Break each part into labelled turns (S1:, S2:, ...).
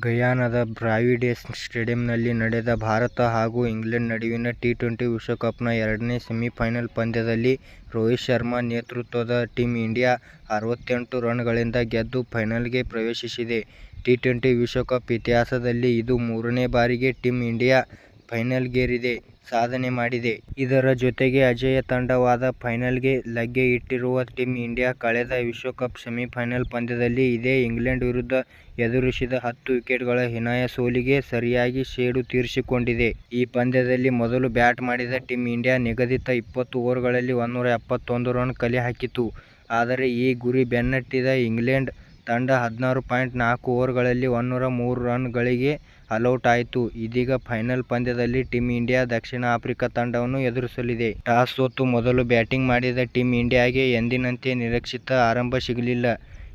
S1: ಗಯಾನಾದ ಬ್ರಾವಿಡೇಸ್ ಸ್ಟೇಡಿಯಂನಲ್ಲಿ ನಡೆದ ಭಾರತ ಹಾಗೂ ಇಂಗ್ಲೆಂಡ್ ನಡುವಿನ ಟಿ-ಟ್ವೆಂಟಿ ವಿಶ್ವಕಪ್ನ ಎರಡನೇ ಸೆಮಿಫೈನಲ್ ಪಂದ್ಯದಲ್ಲಿ ರೋಹಿತ್ ಶರ್ಮಾ ನೇತೃತ್ವದ ಟೀಮ್ ಇಂಡಿಯಾ ಅರವತ್ತೆಂಟು ರನ್ಗಳಿಂದ ಗೆದ್ದು ಫೈನಲ್ಗೆ ಪ್ರವೇಶಿಸಿದೆ. ಟಿ-ಟ್ವೆಂಟಿ ವಿಶ್ವಕಪ್ ಇತಿಹಾಸದಲ್ಲಿ ಇದು ಮೂರನೇ ಬಾರಿಗೆ ಟೀಮ್ ಇಂಡಿಯಾ ಫೈನಲ್ಗೇರಿದ, ಸಾಧನೆ ಮಾಡಿದೆ. ಇದರ ಜೊತೆಗೆ ಅಜೇಯ ತಂಡವಾದ ಫೈನಲ್ಗೆ ಲಗ್ಗೆ ಇಟ್ಟಿರುವ ಟೀಮ್ ಇಂಡಿಯಾ ಕಳೆದ ವಿಶ್ವಕಪ್ ಸೆಮಿಫೈನಲ್ ಪಂದ್ಯದಲ್ಲಿ ಇದೇ ಇಂಗ್ಲೆಂಡ್ ವಿರುದ್ಧ ಎದುರಿಸಿದ ಹತ್ತು ವಿಕೆಟ್ಗಳ ಹೀನಾಯ ಸೋಲಿಗೆ ಸರಿಯಾಗಿ ಸೇಡು ತೀರಿಸಿಕೊಂಡಿದೆ. ಈ ಪಂದ್ಯದಲ್ಲಿ ಮೊದಲು ಬ್ಯಾಟ್ ಮಾಡಿದ ಟೀಮ್ ಇಂಡಿಯಾ ನಿಗದಿತ ಇಪ್ಪತ್ತು ಓವರ್ಗಳಲ್ಲಿ ಇನ್ನೂರ ಎಪ್ಪತ್ತೊಂದು ರನ್ ಕಲೆ ಹಾಕಿತು. ಆದರೆ ಈ ಗುರಿ ಬೆನ್ನಟ್ಟಿದ ಇಂಗ್ಲೆಂಡ್ ತಂಡ ಹದಿನಾರು ಪಾಯಿಂಟ್ ನಾಲ್ಕು ಓವರ್ಗಳಲ್ಲಿ ಇನ್ನೂರ ಮೂರು ರನ್ ಗಳಿಗೆ ಆಯಿತು. ಇದೀಗ ಫೈನಲ್ ಪಂದ್ಯದಲ್ಲಿ ಟೀಮ್ ಇಂಡಿಯಾ ದಕ್ಷಿಣ ಆಫ್ರಿಕಾ ತಂಡವನ್ನು ಎದುರಿಸಲಿದೆ. ಟಾಸ್ ಸೋತು ಮೊದಲು ಬ್ಯಾಟಿಂಗ್ ಮಾಡಿದ ಟೀಮ್ ಇಂಡಿಯಾಗೆ ಎಂದಿನಂತೆ ನಿರೀಕ್ಷಿತ ಆರಂಭ ಸಿಗಲಿಲ್ಲ.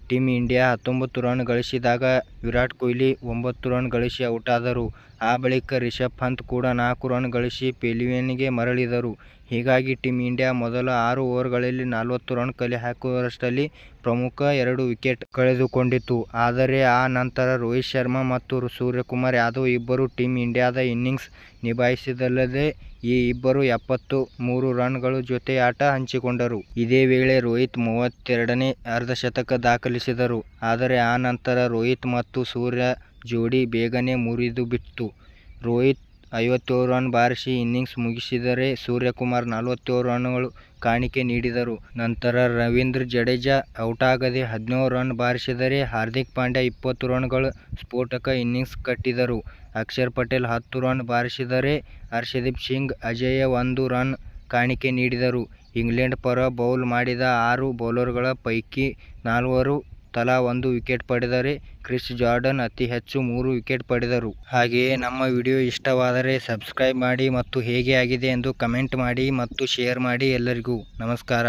S1: ಟೀಮ್ ಇಂಡಿಯಾ ಹತ್ತೊಂಬತ್ತು ರನ್ ಗಳಿಸಿದಾಗ ವಿರಾಟ್ ಕೊಹ್ಲಿ ಒಂಬತ್ತು ರನ್ ಗಳಿಸಿ ಔಟಾದರು. ಆ ಬಳಿಕ ರಿಷಭ್ ಪಂತ್ ಕೂಡ ನಾಲ್ಕು ರನ್ ಗಳಿಸಿ ಪೆವಿಲಿಯನ್ಗೆ ಮರಳಿದರು. ಹೀಗಾಗಿ ಟೀಮ್ ಇಂಡಿಯಾ ಮೊದಲ ಆರು ಓವರ್ಗಳಲ್ಲಿ ನಲವತ್ತು ರನ್ ಕಲೆ ಹಾಕುವಷ್ಟರಲ್ಲಿ ಪ್ರಮುಖ ಎರಡು ವಿಕೆಟ್ ಕಳೆದುಕೊಂಡಿತು. ಆದರೆ ಆ ನಂತರ ರೋಹಿತ್ ಶರ್ಮಾ ಮತ್ತು ಸೂರ್ಯಕುಮಾರ್ ಯಾದವ್ ಇಬ್ಬರೂ ಟೀಮ್ ಇಂಡಿಯಾದ ಇನ್ನಿಂಗ್ಸ್ ನಿಭಾಯಿಸಿದಲ್ಲದೆ ಈ ಇಬ್ಬರು ಎಪ್ಪತ್ತು ಮೂರು ರನ್ ಜೊತೆ ಜೊತೆಯಾಟ ಹಂಚಿಕೊಂಡರು. ಇದೇ ವೇಳೆ ರೋಹಿತ್ ಮೂವತ್ತೆರಡನೇ ಅರ್ಧಶತಕ ದಾಖಲಿಸಿದರು. ಆದರೆ ಆ ನಂತರ ರೋಹಿತ್ ಮತ್ತು ಸೂರ್ಯ ಜೋಡಿ ಬೇಗನೆ ಮುರಿದುಬಿಟ್ಟಿತು. ರೋಹಿತ್ ಐವತ್ತೇಳು ರನ್ ಬಾರಿಸಿ ಇನ್ನಿಂಗ್ಸ್ ಮುಗಿಸಿದರೆ ಸೂರ್ಯಕುಮಾರ್ ನಲವತ್ತೇಳು ರನ್ಗಳು ಕಾಣಿಕೆ ನೀಡಿದರು. ನಂತರ ರವೀಂದ್ರ ಜಡೇಜಾ ಔಟಾಗದೆ ಹದಿನೇಳು ರನ್ ಬಾರಿಸಿದರೆ ಹಾರ್ದಿಕ್ ಪಾಂಡ್ಯ ಇಪ್ಪತ್ತು ರನ್ಗಳು ಸ್ಫೋಟಕ ಇನ್ನಿಂಗ್ಸ್ ಕಟ್ಟಿದರು. ಅಕ್ಷರ್ ಪಟೇಲ್ ಹತ್ತು ರನ್ ಬಾರಿಸಿದರೆ ಹರ್ಷದೀಪ್ ಸಿಂಗ್, ಅಜೇಯ ಒಂದು ರನ್ ಕಾಣಿಕೆ ನೀಡಿದರು. ಇಂಗ್ಲೆಂಡ್ ಪರ ಬೌಲ್ ಮಾಡಿದ ಆರು ಬೌಲರ್ಗಳ ಪೈಕಿ ನಾಲ್ವರು ತಲಾ ಒಂದು ವಿಕೆಟ್ ಪಡೆದರೆ ಕ್ರಿಸ್ ಜಾರ್ಡನ್ ಅತಿ ಹೆಚ್ಚು ಮೂರು ವಿಕೆಟ್ ಪಡೆದರು. ಹಾಗೆಯೇ ನಮ್ಮ ವಿಡಿಯೋ ಇಷ್ಟವಾದರೆ ಸಬ್ಸ್ಕ್ರೈಬ್ ಮಾಡಿ ಮತ್ತು ಹೇಗೆ ಆಗಿದೆ ಎಂದು ಕಮೆಂಟ್ ಮಾಡಿ ಮತ್ತು ಶೇರ್ ಮಾಡಿ. ಎಲ್ಲರಿಗೂ ನಮಸ್ಕಾರ.